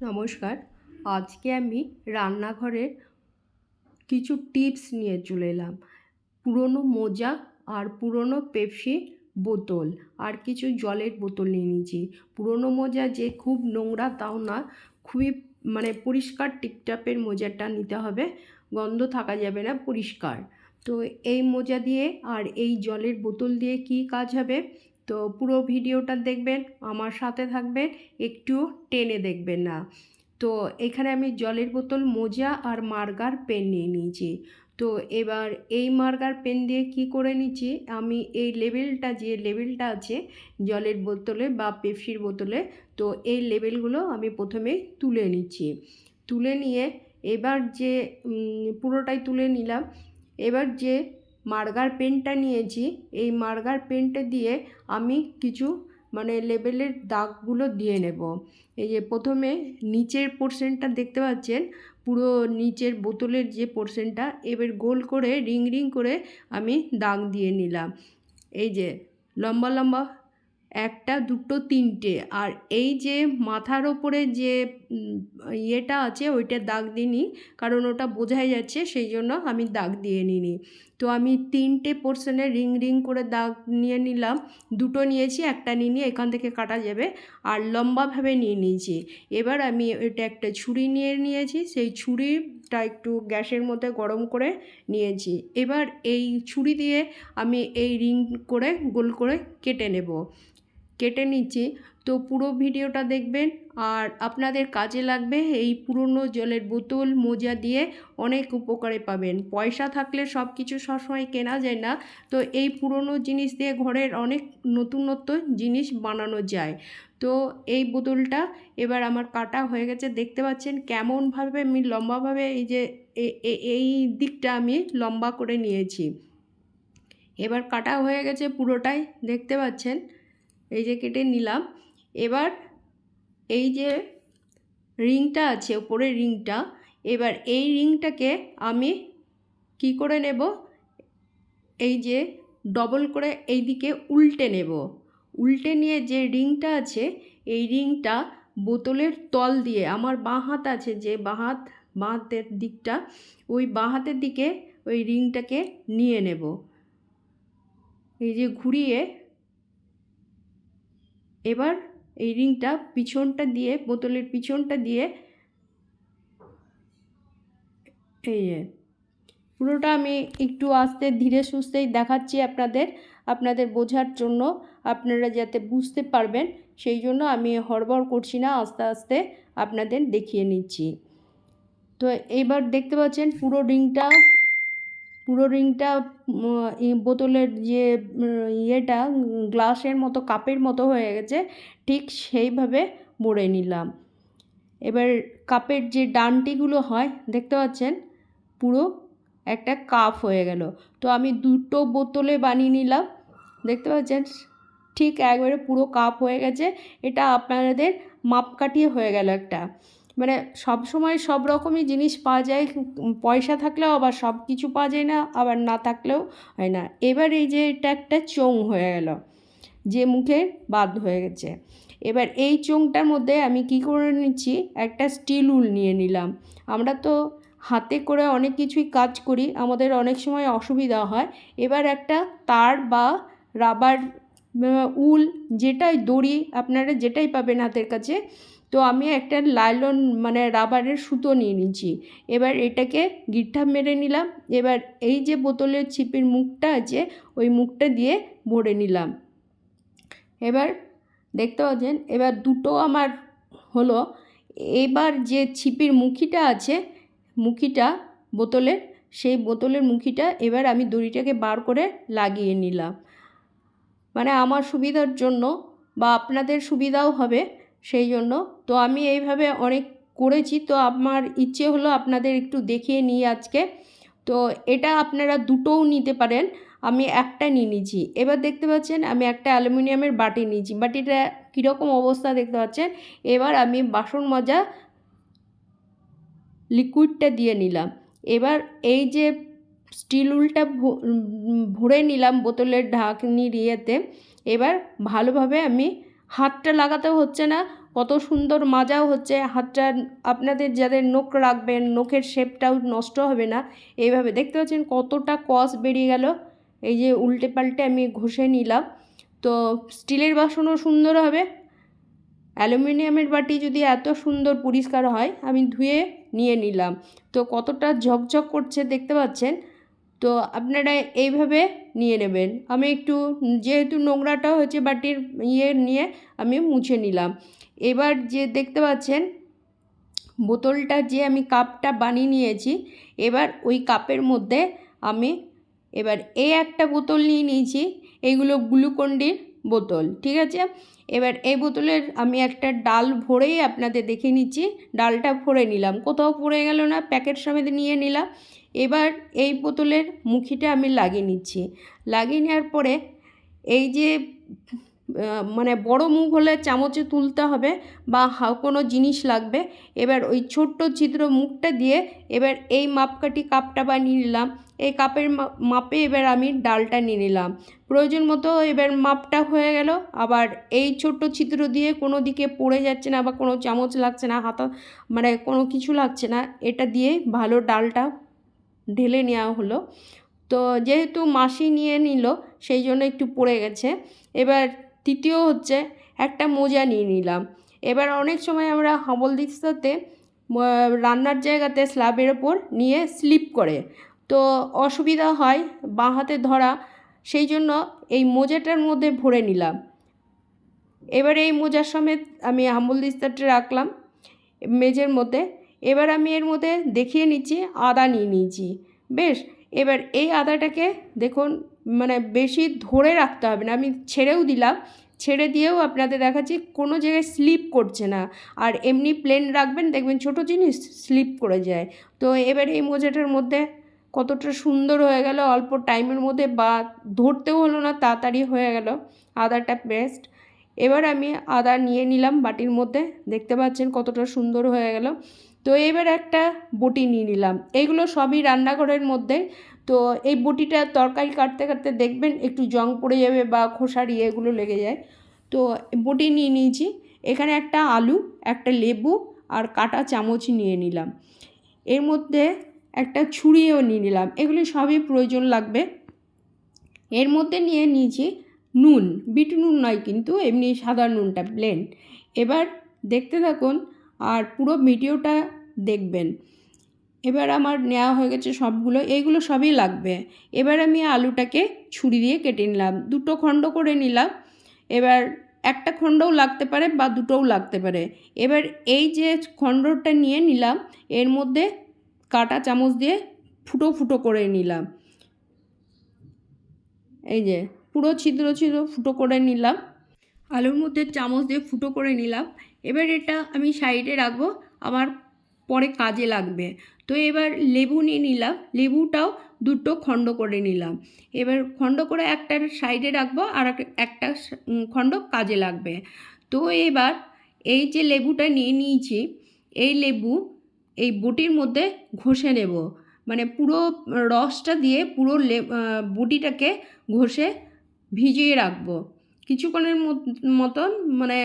নমস্কার। আজকে আমি রান্নাঘরের কিছু টিপস নিয়ে চলে এলাম। পুরনো মোজা আর পুরনো পেপসি বোতল আর কিছু জলের বোতল নিয়ে নিয়েছি। পুরনো মোজা যে খুব নোংরা তাও না, খুবই মানে পরিষ্কার টিপটাপের মোজাটা নিতে হবে, গন্ধ থাকা যাবে না, পরিষ্কার। তো এই মোজা দিয়ে আর এই জলের বোতল দিয়ে কি কাজ হবে? তো পুরো ভিডিওটা দেখবেন, আমার সাথে থাকবেন, একটু টেনে দেখবেন না। তো এখানে আমি জলের বোতল, মোজা আর মার্গার পেন নিয়ে নিয়েছি। তো এবার এই মার্গার পেন দিয়ে কি করে নিচ্ছি? আমি এই লেবেলটা, যে লেবেলটা আছে জলের বোতলে বা পেপসির বোতলে, তো এই লেবেলগুলো আমি প্রথমে তুলে নিচ্ছি। তুলে নিয়ে এবার যে পুরোটাই তুলে নিলাম। এবার যে মার্গার পেনটা নিয়েছি। এই মার্গার পেনটা দিয়ে আমি কিছু মানে লেবেলের দাগগুলো দিয়ে নেব। এই যে প্রথমে নিচের পোর্শনটা দেখতে পাচ্ছেন, পুরো নিচের বোতলের যে পোর্শনটা, এবার গোল করে রিং রিং করে আমি দাগ দিয়ে নিলাম। এই যে লম্বা লম্বা একটা, দুটো, তিনটে। আর এই যে মাথার ওপরে যে ইয়েটা আছে, ওইটা দাগ দিইনি, কারণ ওটা বোঝাই যাচ্ছে, সেই জন্য আমি দাগ দিয়ে নিইনি। তো আমি তিনটে পোর্শনে রিং রিং করে দাগ নিয়ে নিলাম। দুটো নিয়েছি, একটা নিয়ে নিয়ে এখান থেকে কাটা যাবে। আর লম্বাভাবে নিয়ে নিয়েছি। এবার আমি এটা একটা ছুরি নিয়ে নিয়েছি, সেই ছুরিটা একটু গ্যাসের মধ্যে গরম করে নিয়েছি। এবার এই ছুরি দিয়ে আমি এই রিং করে, গোল করে কেটে নেব। কেটে নিচ্ছি। তো পুরো ভিডিওটা দেখবেন। আর আপনাদের কাজে লাগবে এই পুরনো জলের বোতল, মোজা দিয়ে অনেক উপকারে পাবেন। পয়সা থাকলে সব কিছু সবসময় কেনা যায় না। তো এই পুরনো জিনিস দিয়ে ঘরের অনেক নতুনত্ব জিনিস বানানো যায়। তো এই বোতলটা এবার আমার কাটা হয়ে গেছে। দেখতে পাচ্ছেন কেমনভাবে আমি লম্বাভাবে এই যে এই দিকটা আমি লম্বা করে নিয়েছি। এবার কাটা হয়ে গেছে পুরোটাই। দেখতে পাচ্ছেন? এই যে কেটে নিলাম। এবার এই যে রিংটা আছে ওপরে রিংটা, এবার এই রিংটাকে আমি কি করে নেব? এই যে ডবল করে এই দিকে উল্টে নেব। উল্টে নিয়ে যে রিংটা আছে, এই রিংটা বোতলের তল দিয়ে, আমার বাঁ হাত আছে যে বাঁ হাত, বাঁ হাতের দিকটা, ওই বাঁ হাতের দিকে ওই রিংটাকে নিয়ে নেব। এই যে ঘুরিয়ে এবার এই রিংটা পিছনটা দিয়ে, বোতলের পিছনটা দিয়ে, এই পুরোটা আমি একটু আস্তে ধীরে সুস্থেই দেখাচ্ছি আপনাদের আপনাদের বোঝার জন্য, আপনারা যাতে বুঝতে পারবেন, সেই জন্য আমি হড়বড় করছি না, আস্তে আস্তে আপনাদের দেখিয়ে নিচ্ছি। তো এবার দেখতে পাচ্ছেন পুরো রিংটা পুরো রিংটা বোতলের যে ইয়েটা, গ্লাসের মতো, কাপের মতো হয়ে গেছে, ঠিক সেইভাবে মুড়ে নিলাম। এবার কাপের যে ডানটিগুলো হয়, দেখতে পাচ্ছেন? পুরো একটা কাপ হয়ে গেল। তো আমি দুটো বোতলে বানিয়ে নিলাম। দেখতে পাচ্ছেন? ঠিক একবারে পুরো কাপ হয়ে গেছে। এটা আপনাদের মাপকাঠি হয়ে গেল একটা। মানে সব সময় সব রকমই জিনিস পাওয়া যায় পয়সা থাকলেও আবার সব কিছু পাওয়া যায় না, আবার না থাকলেও হয় না। এবার এই যে এটা একটা চোং হয়ে গেল, যে মুখে বাদ হয়ে গেছে। এবার এই চোংটার মধ্যে আমি কি করে নিচ্ছি? একটা স্টিল উল নিয়ে নিলাম। আমরা তো হাতে করে অনেক কিছুই কাজ করি, আমাদের অনেক সময় অসুবিধা হয়। এবার একটা তার বা রাবার উল যেটাই, দড়ি আপনারা যেটাই পাবেন হাতের কাছে তো আমি একটা লাইলন মানে রাবারের সুতো নিয়ে নিচ্ছি এবার এটাকে গিট্টা মেরে নিলাম। এবার এই যে বোতলের ছিপির মুখটা আছে, ওই মুখটা দিয়ে ভরে নিলাম। এবার দেখতে পাচ্ছেন, এবার দুটো আমার হলো। এবার যে ছিপির মুখিটা আছে, মুখিটা বোতলের, সেই বোতলের মুখিটা এবার আমি দড়িটাকে বার করে লাগিয়ে নিলাম। মানে আমার সুবিধার জন্য বা আপনাদের সুবিধাও হবে। সেই জন্য। তো আমি এইভাবে অনেক করেছি। তো আমার ইচ্ছে হলো আপনাদের একটু দেখিয়ে নিই আজকে। তো এটা আপনারা দুটোও নিতে পারেন। আমি একটা নিয়ে নিয়েছি। এবার দেখতে পাচ্ছেন, আমি একটা অ্যালুমিনিয়ামের বাটি নিয়েছি। বাটিটা কীরকম অবস্থা দেখতে পাচ্ছেন? এবার আমি বাসন মাজা লিকুইডটা দিয়ে নিলাম। এবার এই যে স্টিল উলটা ভরে নিলাম বোতলের ঢাকনির ইয়েতে। এবার ভালোভাবে আমি হাতটা লাগাতেও হচ্ছে না, কত সুন্দর মাজাও হচ্ছে, হাতটা আপনাদের যাদের নখ রাখবেন, নখের শেপটাও নষ্ট হবে না। এইভাবে দেখতে পাচ্ছেন কতটা কস বেরিয়ে গেল। এই যে উল্টে পাল্টে আমি ঘষে নিলাম। তো স্টিলের বাসনও সুন্দর হবে। অ্যালুমিনিয়ামের বাটি যদি এত সুন্দর পরিষ্কার হয়, আমি ধুয়ে নিয়ে নিলাম। তো কতটা ঝকঝক করছে দেখতে পাচ্ছেন। তো আপনারা এইভাবে নিয়ে নেবেন। আমি একটু, যেহেতু নোংরাটা হচ্ছে বাটির ইয়ে নিয়ে আমি মুছে নিলাম। এবার যে দেখতে পাচ্ছেন, বোতলটা যে আমি কাপটা বানিয়ে নিয়েছি, এবার ওই কাপের মধ্যে আমি এবার এই একটা বোতল নিয়ে নিয়েছি, এইগুলো গ্লুকন্ডির বোতল, ঠিক আছে? এবার এই বোতলের আমি একটা ডাল ভরেই আপনাদের দেখে নিচ্ছি, ডালটা ভরে নিলাম। কোথাও পড়ে গেল না, প্যাকেট সমেত নিয়ে নিলাম। এবার এই বোতলের মুখিটা আমি লাগিয়ে নিচ্ছি। লাগিয়ে নেওয়ার পরে এই যে মানে বড় মুখ হলে চামচে তুলতে হবে বা কোনো জিনিস লাগবে। এবার ওই ছোট্ট ছিদ্র মুখটা দিয়ে এবার এই মাপকাঠি কাপটা বানিয়ে নিলাম। এই কাপের মাপে এবার আমি ডালটা নিয়ে নিলাম। প্রয়োজন মতো এবার মাপটা হয়ে গেল। আবার এই ছোট্ট ছিদ্র দিয়ে কোনো দিকে পড়ে যাচ্ছে না বা কোনো চামচ লাগছে না, হাতা মানে কোনো কিছু লাগছে না, এটা দিয়ে ভালো ডালটা ঢেলে নেওয়া হলো। তো যেহেতু মাসি নিয়ে নিল, সেই জন্য একটু পড়ে গেছে। এবার তৃতীয় হচ্ছে একটা মোজা নিয়ে নিলাম। এবার অনেক সময় আমরা হাবল দিস্তাতে রান্নার জায়গাতে স্ল্যাবের ওপর নিয়ে স্লিপ করে। তো অসুবিধা হয় বাঁ হাতে ধরা, সেই জন্য এই মোজাটার মধ্যে ভরে নিলাম। এবার এই মোজার সমেত আমি হাম্বল দিস্তাটা রাখলাম। মেজের মধ্যে এবার আমি এর মধ্যে দেখিয়ে নিচ্ছি, আদা নিয়ে নিয়েছি। বেশ, এবার এই আদাটাকে দেখুন মানে বেশি ধরে রাখতে হবে না। আমি ছেড়েও দিলাম, ছেড়ে দিয়েও আপনাদের দেখাচ্ছি, কোনো জায়গায় স্লিপ করছে না। আর এমনি প্লেন রাখবেন, দেখবেন ছোটো জিনিস স্লিপ করে যায়। তো এবার এই মোজাটার মধ্যে কতটা সুন্দর হয়ে গেল, অল্প টাইমের মধ্যে বা ধরতেও হলো না, তাড়াতাড়ি হয়ে গেল আদাটা পেস্ট এবার আমি আদা নিয়ে নিলাম বাটির মধ্যে, দেখতে পাচ্ছেন কতটা সুন্দর হয়ে গেল। তো এবার একটা বটি নিয়ে নিলাম। এইগুলো সবই রান্নাঘরের মধ্যে। তো এই বটিটা তরকারি কাটতে কাটতে দেখবেন একটু জং পড়ে যাবে বা খোসার ইয়েগুলো লেগে যায়। তো বটি নিয়ে নিয়েছি। এখানে একটা আলু, একটা লেবু আর কাটা চামচ নিয়ে নিলাম। এর মধ্যে একটা ছুরিও নিয়ে নিলাম। এগুলি সবই প্রয়োজন লাগবে। এর মধ্যে নিয়ে নিয়েছি নুন। বিট নুন নয় কিন্তু, এমনি সাদা নুনটা প্লেন এবার দেখতে থাকুন আর পুরো ভিডিওটা দেখবেন। এবার আমার নেওয়া হয়ে গেছে সবগুলো, এইগুলো সবই লাগবে। এবার আমি আলুটাকে ছুরি দিয়ে কেটে নিলাম। দুটো খণ্ড করে নিলাম। এবার একটা খণ্ডও লাগতে পারে বা দুটোও লাগতে পারে। এবার এই যে খণ্ডটা নিয়ে নিলাম, এর মধ্যে কাটা চামচ দিয়ে ফুটো ফুটো করে নিলাম। এই যে পুরো ছিদ্র ছিদ্র ফুটো করে নিলাম। আলুর মধ্যে চামচ দিয়ে ফুটো করে নিলাম। এবার এটা আমি সাইডে রাখব আমার পরে কাজে লাগবে। তো এবার লেবু নিয়ে নিলাম, লেবুটাও দুটো খণ্ড করে নিলাম। এবার খণ্ড করে একটা সাইডে রাখব, আর একটা খণ্ড কাজে লাগবে। তো এবার এই যে লেবুটা নিয়ে নিয়েছি, এই লেবু এই বটির মধ্যে ঘষে নেব। মানে পুরো রসটা দিয়ে পুরো বটিটাকে ঘষে ভিজিয়ে রাখব। কিছুক্ষণের মতন মানে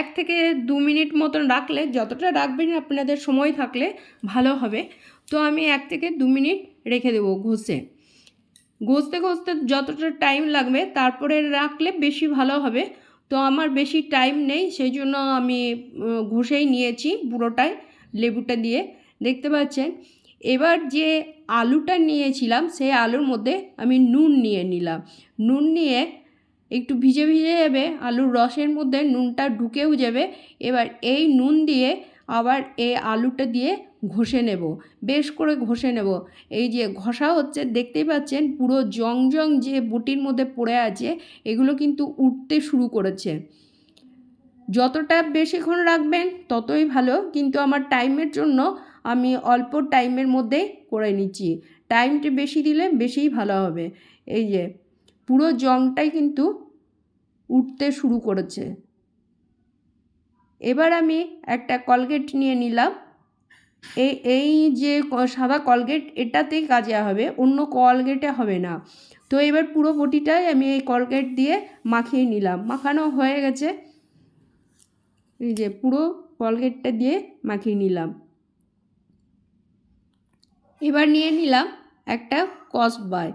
এক থেকে দু মিনিট মতন রাখলে, যতটা রাখবেন আপনাদের সময় থাকলে ভালো হবে। তো আমি এক থেকে দু মিনিট রেখে দেবো ঘষে। ঘষতে ঘষতে যতটা টাইম লাগবে, তারপরে রাখলে বেশি ভালো হবে। তো আমার বেশি টাইম নেই, সেই জন্য আমি ঘষেই নিয়েছি পুরোটাই লেবুটা দিয়ে। দেখতে পাচ্ছেন? এবার যে আলুটা নিয়েছিলাম, সেই আলুর মধ্যে আমি নুন নিয়ে নিলাম। নুন নিয়ে একটু ভিজে ভিজে যাবে, আলুর রসের মধ্যে নুনটা ঢুকেও যাবে, এবার এই নুন দিয়ে আবার এই আলুটা দিয়ে ঘষে নেব, বেশ করে ঘষে নেব। এই যে ঘষা হচ্ছে, দেখতেই পাচ্ছেন পুরো জং জং যে বটির মধ্যে পড়ে আছে, এগুলো কিন্তু উঠতে শুরু করেছে। যতটা বেশিক্ষণ রাখবেন, ততই ভালো, কিন্তু আমার টাইমের জন্য আমি অল্প টাইমের মধ্যেই করে নিচ্ছি। টাইমটা বেশি দিলে বেশিই ভালো হবে। এই যে পুরো জংটাই কিন্তু উঠতে শুরু করেছে। এবার আমি একটা কলগেট নিয়ে নিলাম। এই যে সাদা কলগেট, এটাতেই কাজে হবে, অন্য কলগেটে হবে না। তো এবার পুরো বটিটাই আমি এই কলগেট দিয়ে মাখিয়ে নিলাম। মাখানো হয়ে গেছে। এই যে পুরো কলগেটটা দিয়ে মাখিয়ে নিলাম। এবার নিয়ে নিলাম একটা কসবাই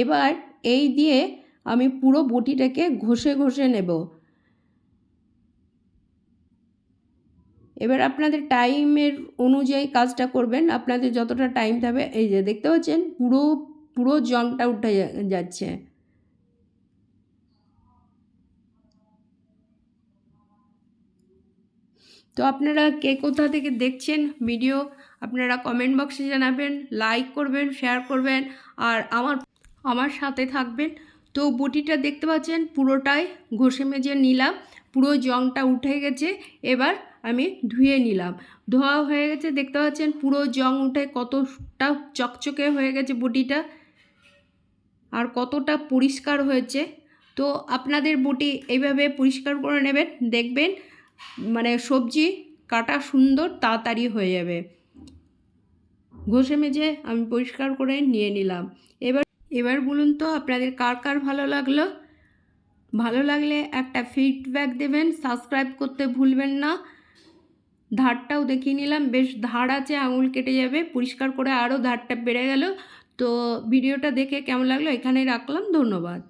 এবার এই দিয়ে আমি পুরো বটিটাকে ঘষে ঘষে নেব। এবার আপনাদের টাইমের অনুযায়ী কাজটা করবেন। আপনাদের যতটা টাইম থাকবে, এই যে দেখতে পাচ্ছেন, পুরো পুরো জংটা উঠে যাচ্ছে। তো আপনারা কে কোথা থেকে দেখছেন ভিডিও, আপনারা কমেন্ট বক্সে জানাবেন লাইক করবেন শেয়ার করবেন, আর আমার আমার সাথে থাকবেন। তো বটিটা দেখতে পাচ্ছেন পুরোটাই ঘষে মেজে নিলাম, পুরো জংটা উঠে গেছে, এবার আমি ধুয়ে নিলাম। ধোয়া হয়ে গেছে, দেখতে পাচ্ছেন পুরো জং উঠে কতটা চকচকে হয়ে গেছে বটিটা আর কতটা পরিষ্কার হয়েছে। তো আপনাদের বটি এইভাবে পরিষ্কার করে নেবেন, দেখবেন মানে সবজি কাটা সুন্দর তাড়াতাড়ি হয়ে যাবে। ঘষে মেজে আমি পরিষ্কার করে নিয়ে নিলাম। এবার এবার বলুন তো আপনাদের কার কার ভালো লাগল? ভালো লাগলে একটা ফিডব্যাক দেবেন সাবস্ক্রাইব করতে ভুলবেন না। ধারটাও দেখিয়ে নিলাম, বেশ ধার আছে, আঙুল কেটে যাবে, পরিষ্কার করে আরও ধারটা বেড়ে গেল। তো ভিডিওটা দেখে কেমন লাগল এখানে রাখলাম, ধন্যবাদ।